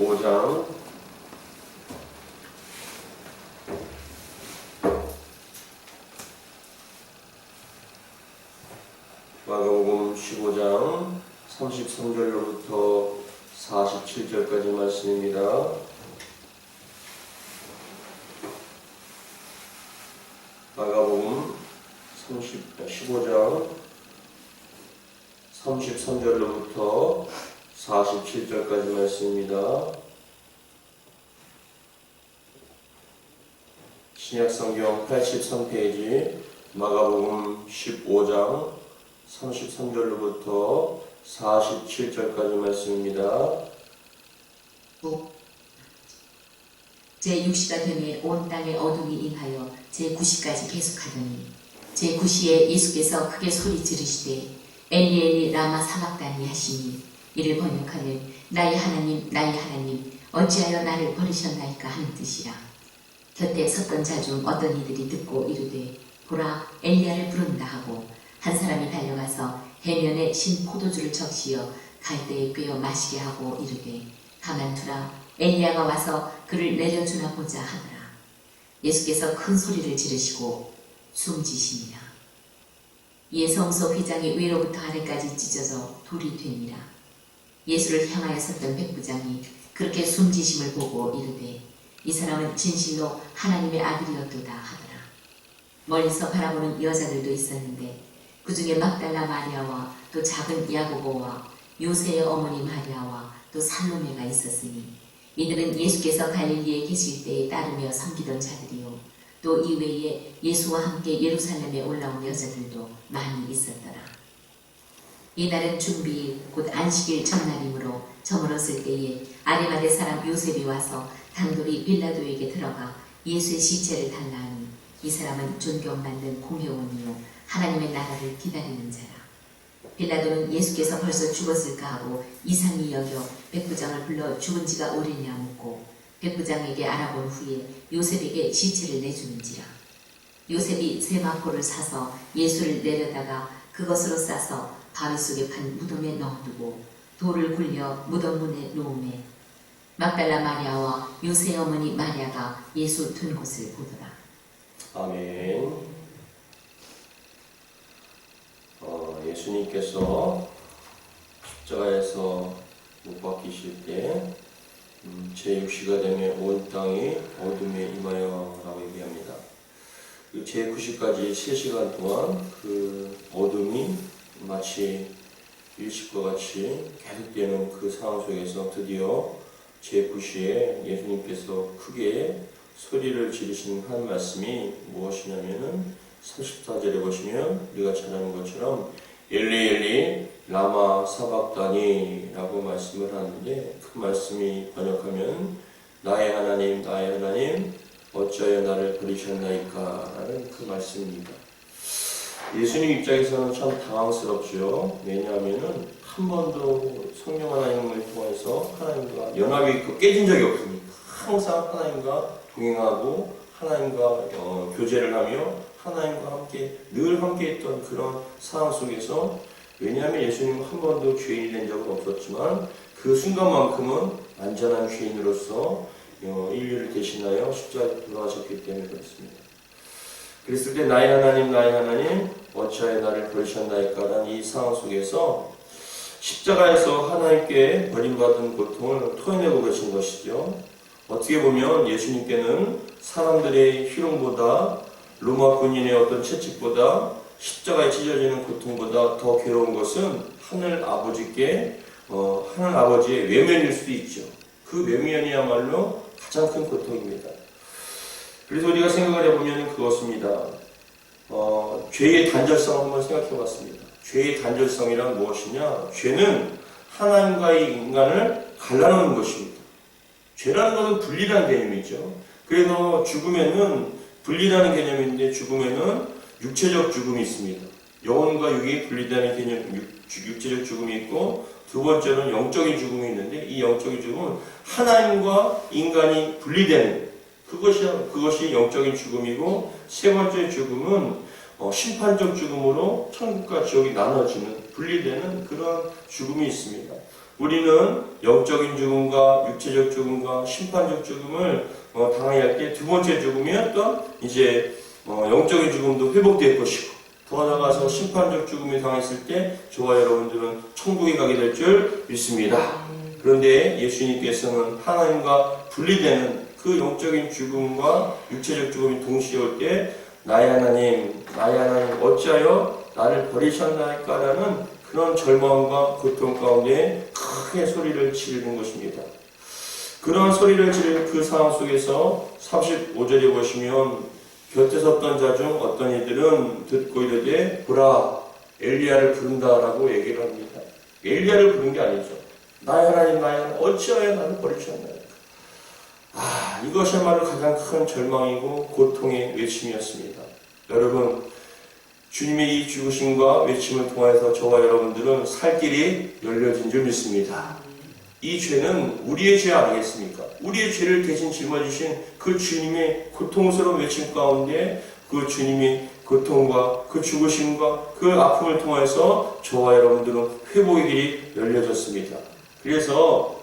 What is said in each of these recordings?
15장 마가복음 15장 33절로부터 47절까지 말씀입니다. 마가복음 30, 15장 33절로부터 47절까지 말씀입니다. 신약성경 83페이지 마가복음 15장 33절로부터 47절까지 말씀입니다. 제6시가 되매 온 땅에 어둠이 임하여 제9시까지 계속하더니 제9시에 예수께서 크게 소리 지르시되 엘리 엘리 라마 사박다니 하시니 이를 번역하면 나의 하나님 나의 하나님 어찌하여 나를 버리셨나이까 하는 뜻이라 곁에 섰던 자 중 어떤 이들이 듣고 이르되 보라 엘리야를 부른다 하고 한 사람이 달려가서 해면에 신 포도주를 적시어 갈대에 꿰어 마시게 하고 이르되 가만두라 엘리야가 와서 그를 내려주나 보자 하더라. 예수께서 큰 소리를 지르시고 숨지시니라. 이에 성소 휘장이 위로부터 아래까지 찢어져 돌이 되니라. 예수를 향하여 섰던 백부장이 그렇게 숨지심을 보고 이르되 이 사람은 진실로 하나님의 아들이었도다 하더라. 멀리서 바라보는 여자들도 있었는데 그 중에 막달라 마리아와 또 작은 야고보와 요새의 어머니 마리아와 또 살로메가 있었으니 이들은 예수께서 갈릴리에 계실 때에 따르며 섬기던 자들이요 또 이외에 예수와 함께 예루살렘에 올라온 여자들도 많이 있었더라. 이날은 준비 곧 안식일 전날이므로 저물었을 때에 아리마대 사람 요셉이 와서 단돌이 빌라도에게 들어가 예수의 시체를 달라 하니 이 사람은 존경받는 공회원이요 하나님의 나라를 기다리는 자라. 빌라도는 예수께서 벌써 죽었을까 하고 이상히 여겨 백부장을 불러 죽은 지가 오래냐 묻고 백부장에게 알아본 후에 요셉에게 시체를 내주는지라. 요셉이 세 마포를 사서 예수를 내려다가 그것으로 싸서 바위 속에 판 무덤에 넣어두고 돌을 굴려 무덤 문에 놓음에 막달라 마리아와 요새 어머니 마리아가 예수 둔 곳을 보더라. 아멘. 어, 예수님께서 십자가에서 못 박히실 때 음, 제6시가 되면 온 땅이 어둠에 임하여 라고 얘기합니다. 그 제9시까지 3시간 동안 그 어둠이 마치 일식과 같이 계속되는 그 상황 속에서 드디어 제9시에 예수님께서 크게 소리를 지르신 한 말씀이 무엇이냐면은 34절에 보시면 우리가 잘 아는 것처럼 엘리 엘리 라마 사박다니 라고 말씀을 하는데 그 말씀이 번역하면 나의 하나님 나의 하나님 어찌하여 나를 버리셨나이까 라는 그 말씀입니다. 예수님 입장에서는 참 당황스럽죠. 왜냐하면은 한 번도 성령 하나님을 통해서 하나님과 연합이 그 깨진 적이 없으니까 항상 하나님과 동행하고 하나님과 어, 교제를 하며 하나님과 함께 늘 함께 했던 그런 상황 속에서 왜냐하면 예수님은 한 번도 죄인이 된 적은 없었지만 그 순간만큼은 완전한 죄인으로서 어, 인류를 대신하여 십자가에 돌아가셨기 때문에 그렇습니다. 그랬을 때 나의 하나님 나의 하나님 어찌하여 나를 버리셨나이까라는 이 상황 속에서 십자가에서 하나님께 버림받은 고통을 토해내고 계신 것이죠. 어떻게 보면 예수님께는 사람들의 희롱보다 로마 군인의 어떤 채찍보다 십자가에 찢어지는 고통보다 더 괴로운 것은 하늘 아버지께 어, 하늘 아버지의 외면일 수도 있죠. 그 외면이야말로 가장 큰 고통입니다. 그래서 우리가 생각을 해보면 그것입니다. 어, 죄의 단절성을 한번 생각해 봤습니다. 죄의 단절성이란 무엇이냐? 죄는 하나님과의 인간을 갈라놓는 것입니다. 죄라는 것은 분리라는 개념이죠. 그래서 죽음에는 분리라는 개념인데 죽음에는 육체적 죽음이 있습니다. 영혼과 육이 분리되는 개념, 육, 육체적 죽음이 있고 두 번째는 영적인 죽음이 있는데 이 영적인 죽음은 하나님과 인간이 분리되는 그것이 그것이 영적인 죽음이고 세 번째 죽음은 어, 심판적 죽음으로 천국과 지옥이 나눠지는 분리되는 그런 죽음이 있습니다. 우리는 영적인 죽음과 육체적 죽음과 심판적 죽음을 어, 당하게 할 때 두 번째 죽음이 어떤 이제 어, 영적인 죽음도 회복될 것이고 더 나아가서 심판적 죽음이 당했을 때 저와 여러분들은 천국에 가게 될 줄 믿습니다. 그런데 예수님께서는 하나님과 분리되는 그 영적인 죽음과 육체적 죽음이 동시에 올 때 나의 하나님, 나의 하나님 어찌하여 나를 버리셨나이까라는 그런 절망과 고통 가운데 크게 소리를 지르는 것입니다. 그런 소리를 지르는 그 상황 속에서 35절에 보시면 곁에 섰던 자 중 어떤 이들은 듣고 이르되 보라 엘리야를 부른다라고 얘기를 합니다. 엘리야를 부른 게 아니죠. 나의 하나님 나의 하나님 어찌하여 나를 버리셨나요? 아 이것이야말로 가장 큰 절망이고 고통의 외침이었습니다. 여러분 주님의 이 죽으심과 외침을 통해서 저와 여러분들은 살 길이 열려진 줄 믿습니다. 이 죄는 우리의 죄 아니겠습니까? 우리의 죄를 대신 짊어지신 그 주님의 고통스러운 외침 가운데 그 주님의 고통과 그 죽으심과 그 아픔을 통해서 저와 여러분들은 회복의 길이 열려졌습니다. 그래서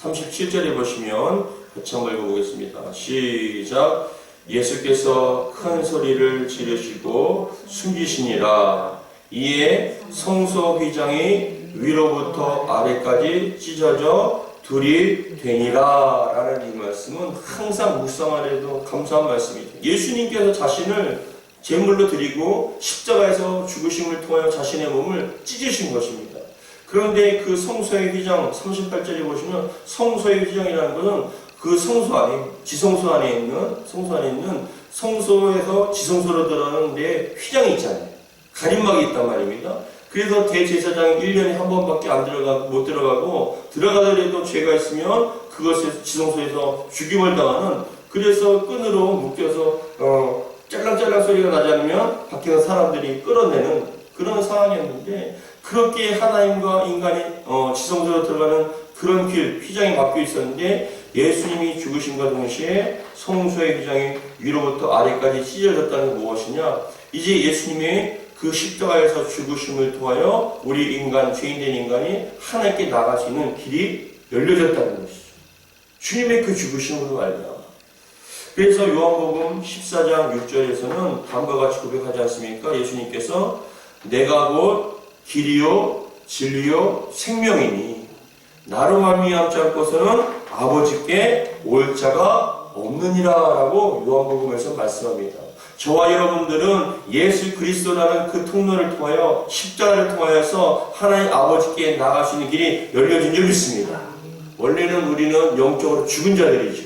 37절에 보시면 같이 한번 읽어보겠습니다. 시작. 예수께서 큰 소리를 지르시고 숨기시니라. 이에 성소 휘장이 위로부터 아래까지 찢어져 둘이 되니라. 라는 이 말씀은 항상 묵상하려도 감사한 말씀이죠. 예수님께서 자신을 제물로 드리고 십자가에서 죽으심을 통하여 자신의 몸을 찢으신 것입니다. 그런데 그 성소의 휘장 38절에 보시면 성소의 휘장이라는 것은 그 성소 안에 지성소 안에 있는 성소 안에 있는 성소에서 지성소로 들어가는데 휘장이 있잖아요. 가림막이 있단 말입니다. 그래서 대제사장이 1년에 한 번밖에 안 들어가 못 들어가고 들어가더라도 죄가 있으면 그것에서 지성소에서 죽임을 당하는 그래서 끈으로 묶여서 어 짤랑짤랑 소리가 나지 않으면 밖에서 사람들이 끌어내는 그런 상황이었는데 그렇게 하나님과 인간이 어, 지성소로 들어가는 그런 길, 휘장이 막혀 있었는데 예수님이 죽으심과 동시에 성소의 휘장이 위로부터 아래까지 찢어졌다는 게 무엇이냐? 이제 예수님의 그 십자가에서 죽으심을 통하여 우리 인간, 죄인된 인간이 하나님께 나갈 수 있는 길이 열려졌다는 것이죠. 주님의 그 죽으심으로 말미암아. 그래서 요한복음 14장 6절에서는 다음과 같이 고백하지 않습니까? 예수님께서 내가 곧 길이요 진리요 생명이니 나로 말미암지 않고서는 아버지께 올 자가 없느니라라고 요한복음에서 말씀합니다. 저와 여러분들은 예수 그리스도라는 그 통로를 통하여 십자가를 통하여서 하나님 아버지께 나갈 수 있는 길이 열려진 줄 믿습니다. 원래는 우리는 영적으로 죽은 자들이죠.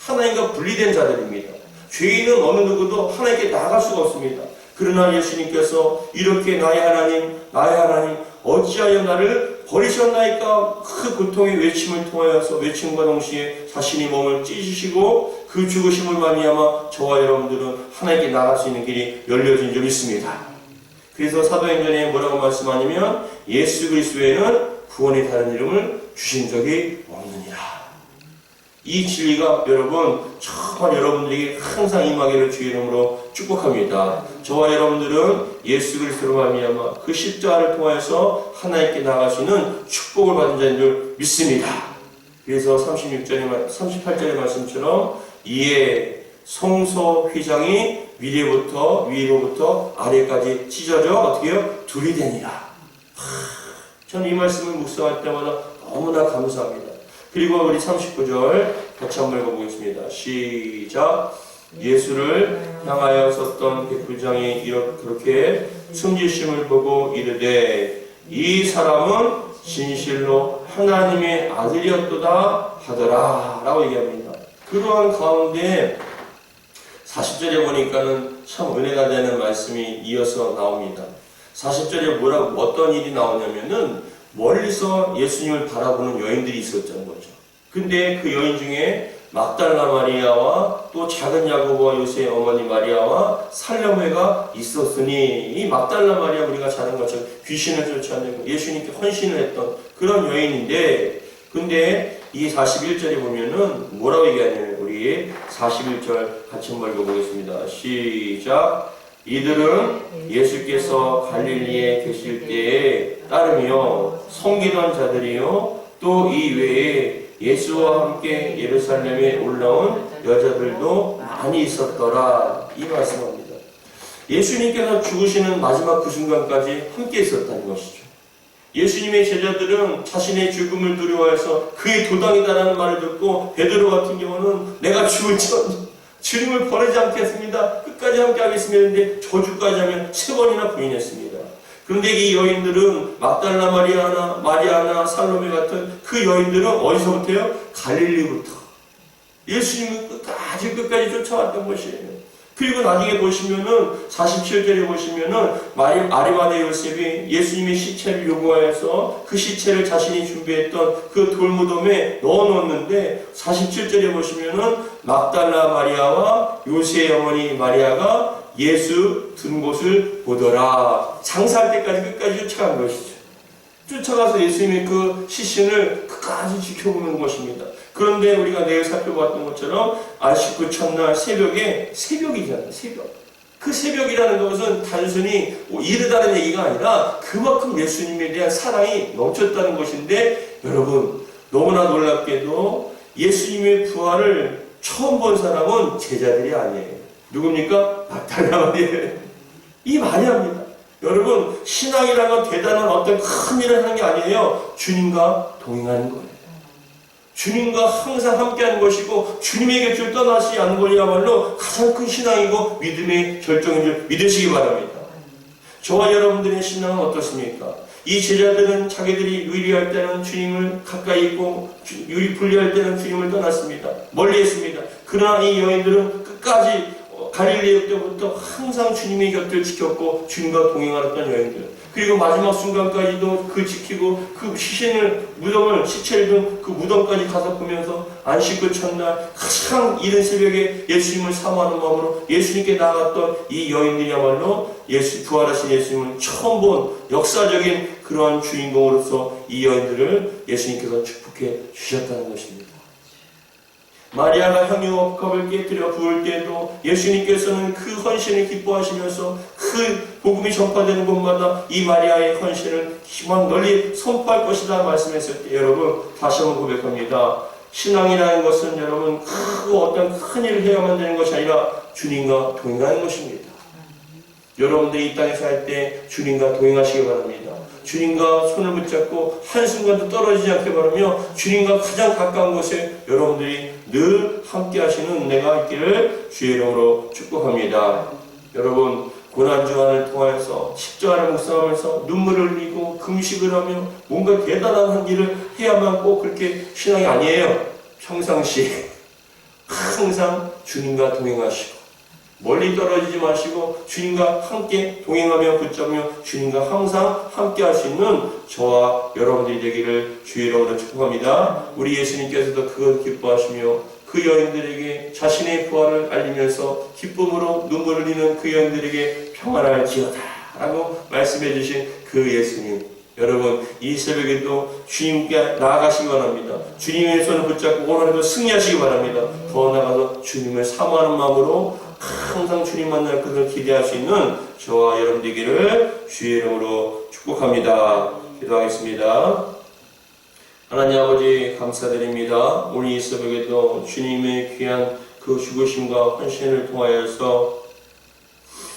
하나님과 분리된 자들입니다. 죄인은 어느 누구도 하나님께 나갈 수가 없습니다. 그러나 예수님께서 이렇게 나의 하나님, 나의 하나님, 어찌하여 나를 버리셨나이까 그 고통의 외침을 통하여서 외침과 동시에 자신이 몸을 찢으시고 그 죽으심을 말미암아 저와 여러분들은 하나님께 나갈 수 있는 길이 열려진 줄 믿습니다. 그래서 사도행전에 뭐라고 말씀하냐면 예수 그리스도에는 구원의 다른 이름을 주신 적이 없느니라. 이 진리가 여러분 정말 여러분들에게 항상 임하기를 주의 이름으로 축복합니다. 저와 여러분들은 예수 그리스도로 말미암아 그 십자가를 통해서 하나님께 나갈 수 있는 축복을 받은 자인 줄 믿습니다. 그래서 36절의 38절의 말씀처럼 이에 성소 휘장이 위로부터 위로부터 아래까지 찢어져 어떻게요? 둘이 되니라. 하, 저는 이 말씀을 묵상할 때마다 너무나 감사합니다. 그리고 우리 39절 같이 한번 읽어보겠습니다. 시작. 예수를 향하여 섰던 백부장이 이렇게 그렇게 숨지심을 보고 이르되 이 사람은 진실로 하나님의 아들이었도다 하더라 라고 얘기합니다. 그러한 가운데 40절에 보니까는 참 은혜가 되는 말씀이 이어서 나옵니다. 40절에 뭐라고 어떤 일이 나오냐면은 멀리서 예수님을 바라보는 여인들이 있었던 거죠. 근데 그 여인 중에 막달라 마리아와 또 작은 야고보와 요새의 어머니 마리아와 살려매가 있었으니 이 막달라 마리아 우리가 잘 아는 것처럼 귀신을 쫓아내고 예수님께 헌신을 했던 그런 여인인데 근데 이 41절에 보면은 뭐라고 얘기하냐면 우리 41절 같이 한번 읽어보겠습니다. 시작 이들은 예수께서 갈릴리에 계실 때에 따르며 섬기던 자들이요 또 이 외에 예수와 함께 예루살렘에 올라온 여자들도 많이 있었더라 이 말씀합니다. 예수님께서 죽으시는 마지막 그 순간까지 함께 있었다는 것이죠. 예수님의 제자들은 자신의 죽음을 두려워해서 그의 도당이다라는 말을 듣고 베드로 같은 경우는 내가 죽을지언 주님을 버리지 않겠습니다. 끝까지 함께 하겠습니다. 저주까지 하면 세 번이나 부인했습니다. 그런데 이 여인들은 막달라 마리아나 마리아나 살로메 같은 그 여인들은 어디서부터요? 갈릴리부터 예수님을 끝까지 끝까지 쫓아왔던 것이에요. 그리고 나중에 보시면은 47절에 보시면은 마리 아리마네 요셉이 예수님의 시체를 요구하여서 그 시체를 자신이 준비했던 그 돌무덤에 넣어 놓았는데 47절에 보시면은 막달라 마리아와 요셉의 어머니 마리아가 예수 둔 곳을 보더라. 장사할 때까지 끝까지 쫓아간 것이죠. 쫓아가서 예수님의 그 시신을 끝까지 지켜보는 것입니다. 그런데 우리가 내일 살펴봤던 것처럼 아시크 첫날 새벽에 새벽이잖아요. 새벽. 그 새벽이라는 것은 단순히 뭐 이르다는 얘기가 아니라 그만큼 예수님에 대한 사랑이 넘쳤다는 것인데 여러분 너무나 놀랍게도 예수님의 부활을 처음 본 사람은 제자들이 아니에요. 누굽니까? 막달라 마리아예요. 이 마리아입니다. 여러분 신앙이라는 건 대단한 어떤 큰 일을 하는 게 아니에요. 주님과 동행하는 거예요. 주님과 항상 함께하는 것이고 주님의 곁을 떠나지 않는 것이야말로 가장 큰 신앙이고 믿음의 결정인 줄 믿으시기 바랍니다. 저와 여러분들의 신앙은 어떻습니까? 이 제자들은 자기들이 유리할 때는 주님을 가까이 있고 주- 유리 불리할 때는 주님을 떠났습니다. 멀리 했습니다. 그러나 이 여인들은 끝까지 어, 갈릴리 때부터 항상 주님의 곁을 지켰고 주님과 동행하였던 여인들. 그리고 마지막 순간까지도 그 지키고 그 시신을 무덤을 시체를 둔 그 무덤까지 가서 보면서 안식 그 첫날 가장 이른 새벽에 예수님을 사모하는 마음으로 예수님께 나아갔던 이 여인들이야말로 예수 부활하신 예수님을 처음 본 역사적인 그러한 주인공으로서 이 여인들을 예수님께서 축복해 주셨다는 것입니다. 마리아가 향유 컵을 깨뜨려 부을 때에도 예수님께서는 그 헌신을 기뻐하시면서 그 복음이 전파되는 곳마다 이 마리아의 헌신을 희망 널리 선포할 것이다 말씀했을 때 여러분 다시 한번 고백합니다. 신앙이라는 것은 여러분 크고 어떤 큰 일을 해야만 되는 것이 아니라 주님과 동행하는 것입니다. 여러분들이 이 땅에 살 때 주님과 동행하시기 바랍니다. 주님과 손을 붙잡고 한순간도 떨어지지 않게 바라며 주님과 가장 가까운 곳에 여러분들이 늘 함께 하시는 은혜가 있기를 주의 이름으로 축복합니다. 여러분 고난 주간을 통하여서 십자가를 묵상하면서 눈물을 흘리고 금식을 하며 뭔가 대단한 한 일을 해야만 꼭 그렇게 신앙이 아니에요. 평상시에 항상 주님과 동행하시고 멀리 떨어지지 마시고 주님과 함께 동행하며 붙잡며 주님과 항상 함께 할 수 있는 저와 여러분들이 되기를 주의 이름으로 축복합니다. 우리 예수님께서도 그걸 기뻐하시며 그 여인들에게 자신의 부활을 알리면서 기쁨으로 눈물을 흘리는 그 여인들에게 평안할지어다 라고 말씀해 주신 그 예수님 여러분 이 새벽에도 주님께 나아가시기 바랍니다. 주님의 손을 붙잡고 오늘도 승리하시기 바랍니다. 더 나아가서 주님을 사모하는 마음으로 항상 주님 만날 것을 기대할 수 있는 저와 여러분 되기를 주의 이름으로 축복합니다. 기도하겠습니다. 하나님 아버지 감사드립니다. 오늘 이 새벽에도 주님의 귀한 그 죽으심과 헌신을 통하여서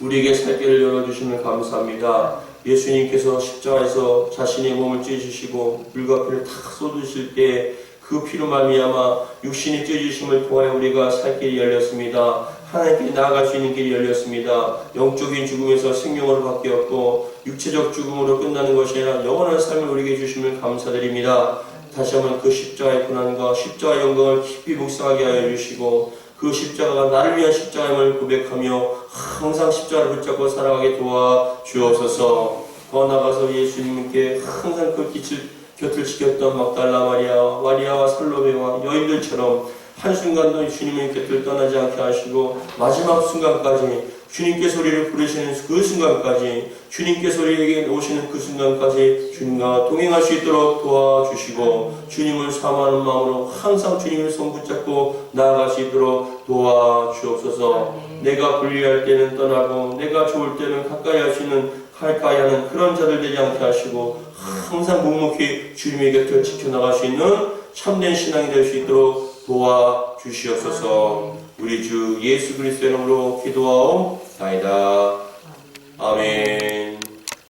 우리에게 살 길을 열어주시면 감사합니다. 예수님께서 십자가에서 자신의 몸을 찢으시고 물과 피를 탁 쏟으실 때 그 피로 말미암아 육신이 찢으심을 통하여 우리가 살 길이 열렸습니다. 하나님께 나아갈 수 있는 길이 열렸습니다. 영적인 죽음에서 생명으로 바뀌었고 육체적 죽음으로 끝나는 것이 아니라 영원한 삶을 우리에게 주심을 감사드립니다. 다시 한번 그 십자가의 고난과 십자가의 영광을 깊이 묵상하게 하여 주시고 그 십자가가 나를 위한 십자가임을 고백하며 항상 십자가를 붙잡고 살아가게 도와 주옵소서. 더 나가서 예수님께 항상 그 빛을 곁을 지켰던 막달라 마리아, 마리아와 살로메와 여인들처럼 한순간도 주님의 곁을 떠나지 않게 하시고 마지막 순간까지 주님께 소리를 부르시는 그 순간까지 주님께 소리에게 오시는 그 순간까지 주님과 동행할 수 있도록 도와주시고 주님을 사모하는 마음으로 항상 주님을 손붙잡고 나아갈 수 있도록 도와주옵소서. 내가 불리할 때는 떠나고 내가 좋을 때는 가까이 할 수 있는 가까이 하는 그런 자들 되지 않게 하시고 항상 묵묵히 주님의 곁을 지켜나갈 수 있는 참된 신앙이 될 수 있도록 도와 주시옵소서. 우리 주 예수 그리스도의 이름으로 기도하옵나이다. 아멘.